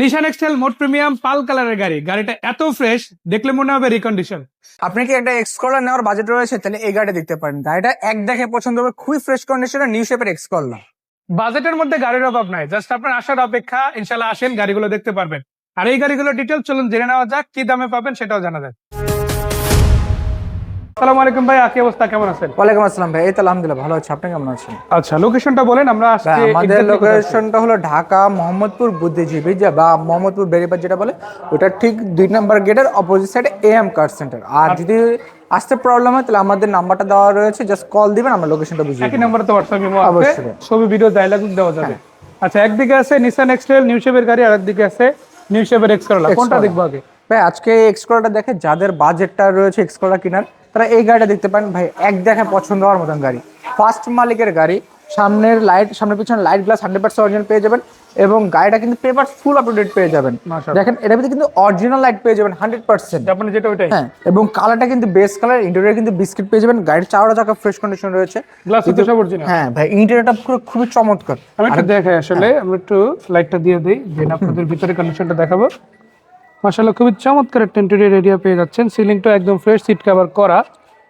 নিশান Excel মোট premium পাল কালারের গাড়ি। গাড়িটা এত ফ্রেশ দেখলে মনে হবে রিকন্ডিশন আপনি কি একটা এক্সকলার নেওয়ার বাজেট রয়েছে? তাহলে এই গাড়িটা দেখতে পারেন। গাড়িটা এক দেখে পছন্দ হবে খুবই ফ্রেশ কন্ডিশনের নিউ শেপের এক্সকলার বাজেটের মধ্যে গাড়ির অভাব নাই। জাস্ট আপনার আসার অপেক্ষা ইনশাল্লাহ আসেন গাড়িগুলো দেখতে পারবেন। আর এই গাড়িগুলো ডিটেল চলুন জেনে নেওয়া যাক কি দামে পাবেন সেটাও জানা যাক। আসসালামু আলাইকুম ভাই কি অবস্থা? কেমন আছেন? ওয়ালাইকুম আসসালাম ভাই এই তো আলহামদুলিল্লাহ ভালো আছে। আপনি কেমন আছেন? আচ্ছা লোকেশনটা বলেন আমরা আজকে আমাদের? লোকেশনটা হলো ঢাকা মোহাম্মদপুর বুদ্ধিজীবী যে বা মোহাম্মদপুর বেরিবাদ যেটা বলে ওটা ঠিক দুই নম্বর গেটের অপোজিট সাইডে এএম কার সেন্টার আর যদি আসতে প্রবলেম হয় তাহলে আমাদের নাম্বারটা দেওয়া রয়েছে জাস্ট কল দিবেন আমরা লোকেশনটা বুঝিয়ে একই নম্বরে তো হোয়াটসঅ্যাপ ইমো আছে। অবশ্যই। হ্যাঁ। ছবি ভিডিও ডায়লগ দেওয়া যাবে। আচ্ছা একদিকে আছে নিসান এক্সটেল নিউ শেপের গাড়ি আর একদিকে আছে নিউ শেপের এক্স কোনটা দেখব আগে? ভাই আজকে এক্সকলারটা দেখে যাদের বাজেটটা রয়েছে এক্সকলার কেনার তারা এই গাড়িটা দেখতে পারেন। ভাই এক দেখে পছন্দ হওয়ার মতন গাড়ি। ফার্স্ট মালিকের গাড়ি। সামনের লাইট সামনের পিছনে light glass hundred percent original পেয়ে যাবেন এবং গাড়িটা কিন্তু পেপার ফুল আপডেট পেয়ে যাবেন। দেখেন এটার ভিতরে কিন্তু অরিজিনাল লাইট পেয়ে যাবেন হান্ড্রেড পার্সেন্ট জাপানে যেটা ওইটাই। হ্যাঁ এবং কালারটা কিন্তু বেস কালার ইন্টেরিয়র কিন্তু বিস্কিট পেয়ে যাবেন। গাড়ির চাওড়া চাকা ফ্রেশ কন্ডিশন রয়েছে। গ্লাস তো সব অরিজিনাল হ্যাঁ ভাই ইন্টেরিয়রটা পুরো খুবই চমৎকার। আমি একটু দেখাই আসলে আমরা একটু লাইটটা দিয়ে দিই দেন আপনাদের ভিতরে কন্ডিশনটা দেখাবো। মাশাআল্লাহ খুবই চমৎকার একটা ইন্টেরিয়ার এরিয়া পেয়ে যাচ্ছেন। সিলিংটা একদম ফ্রেশ সিট কাভার করা।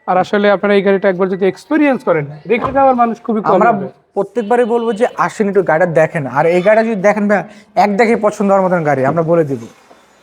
আর আসলে আপনারা এই গাড়িটা একবার যদি এক্সপিরিয়েন্স করেন দেখে যাওয়ার মানুষ খুবই কম আমরা প্রত্যেকবারই বলব যে আসেন একটু গাড়িটা দেখেন। আর এই গাড়িটা যদি দেখেন ভাই এক দেখে পছন্দ হওয়ার মতন গাড়ি আমরা বলে দিব।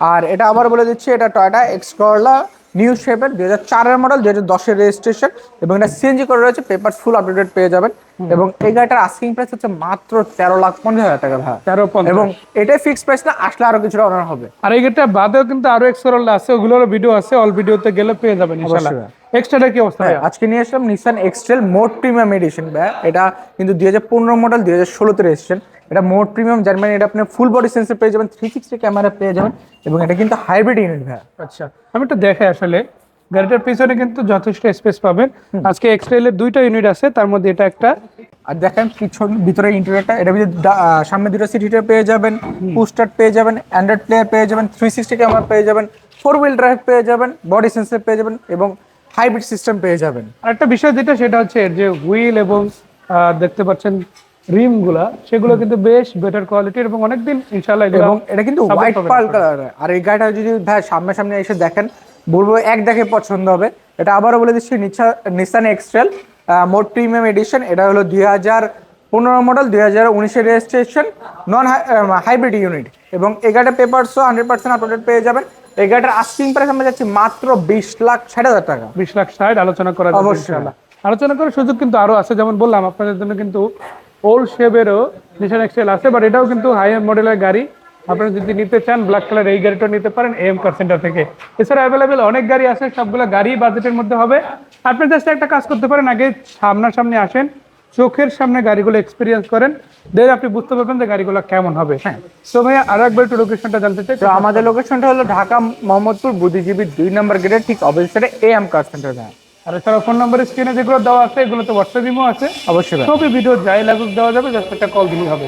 আর এটা আবার বলে দিচ্ছি এটা টয়টা এক্স করলা নিউ শেপের দুই হাজার চারের মডেল দুই হাজার দশের রেজিস্ট্রেশন এবং এটা সিএনজি করে রয়েছে পেপার ফুল আপডেটেড পেয়ে যাবেন। এবং এই গাড়িটার আস্কিং প্রাইস হচ্ছে মাত্র তেরো লাখ পঞ্চাশ হাজার টাকা ভাই। তেরো পঞ্চাশ। এবং এটাই ফিক্স প্রাইস না আসলে আরও কিছুটা অনার হবে। আর এই গাড়িটা বাদেও কিন্তু আরও এক্সরোল আছে ওগুলোর ভিডিও আছে অল ভিডিওতে গেলে পেয়ে যাবেন ইনশাআল্লাহ। এক্সট্রাটা কি অবস্থা আজকে নিয়ে আসলাম নিসান এক্সটেল মোট প্রিমিয়াম এডিশন ভাই। এটা কিন্তু দুই হাজার পনেরো মডেল দুই হাজার ষোলোতে রেজিস্ট্রেশন এটা মোট প্রিমিয়াম যার মানে এটা আপনি ফুল বডি সেন্সর পেয়ে যাবেন থ্রি সিক্সটি ক্যামেরা পেয়ে যাবেন এবং এটা কিন্তু হাইব্রিড ইউনিট ভাই আচ্ছা আমি একটু দেখাই আসলে। গাড়িটার পিছনে কিন্তু যথেষ্ট স্পেস পাবেন। আজকে এক্সট্রেলের দুইটা ইউনিট আছে তার মধ্যে এটা একটা। আর দেখেন পিছন ভিতরে ইন্টেরিয়রটা এটা ভিতরে সামনে দুটো সিট হিটার পেয়ে যাবেন পুস্টার পেয়ে যাবেন অ্যান্ড্রয়েড প্লেয়ার পেয়ে যাবেন থ্রি সিক্সটি ক্যামেরা পেয়ে যাবেন ফোর হুইল ড্রাইভ পেয়ে যাবেন বডি সেন্সর পেয়ে যাবেন এবং হাইব্রিড সিস্টেম পেয়ে যাবেন। আর একটা বিষয় যেটা সেটা হচ্ছে যে হুইল এবং দেখতে পাচ্ছেন রিমগুলা সেগুলো কিন্তু বেশ বেটার কোয়ালিটির এবং অনেকদিন ইনশাআল্লাহ এবং এটা কিন্তু হোয়াইট পার্ল কালার আর এই গাড়িটা যদি ভাই সামনে সামনে এসে দেখেন বলব এক দেখে পছন্দ হবে। এটা আবারও বলে দিচ্ছি নিসান এক্সট্রেল মোট প্রিমিয়াম এডিশন এটা হলো দুই হাজার পনেরো মডেল দুই হাজার উনিশের রেজিস্ট্রেশন নন হাইব্রিড ইউনিট এবং এই গাড়িটা পেপারসও হান্ড্রেড পার্সেন্ট আপডেট পেয়ে যাবেন। এই গাড়িটার আস্কিং প্রাইস আমরা যাচ্ছি মাত্র বিশ লাখ ষাট হাজার টাকা। বিশ লাখ ষাট আলোচনা করা যাবে অবশ্যই। আলোচনা করার সুযোগ কিন্তু আরও আছে। যেমন বললাম আপনাদের জন্য কিন্তু ওল্ড শেপেরও নিশান এক্সেল আছে বাট এটাও কিন্তু হাই মডেলের গাড়ি। আপনারা যদি নিতে চান ব্ল্যাক কালার এই গাড়িটা নিতে পারেন এম কার সেন্টার থেকে। এছাড়া অ্যাভেলেবেল অনেক গাড়ি আছে সবগুলো গাড়ি বাজেটের মধ্যে হবে। আপনি জাস্ট একটা কাজ করতে পারেন আগে সামনাসামনি আসেন চোখের সামনে গাড়িগুলো এক্সপিরিয়েন্স করেন দেন আপনি বুঝতে পারবেন যে গাড়িগুলো কেমন হবে। হ্যাঁ। তো ভাইয়া আর একবার একটু লোকেশনটা জানতে চাই। তো আমাদের লোকেশনটা হলো ঢাকা মোহাম্মদপুর বুদ্ধিজীবী দুই নম্বর গেটের ঠিক অপোজিটে এ এম কার সেন্টার আর এছাড়া ফোন নাম্বার স্ক্রিনে যেগুলো দেওয়া আছে এগুলো তো হোয়াটসঅ্যাপ ইমো আছে। অবশ্যই সবই ভিডিও যাই লাগুক দেওয়া যাবে জাস্ট একটা কল দিলেই হবে।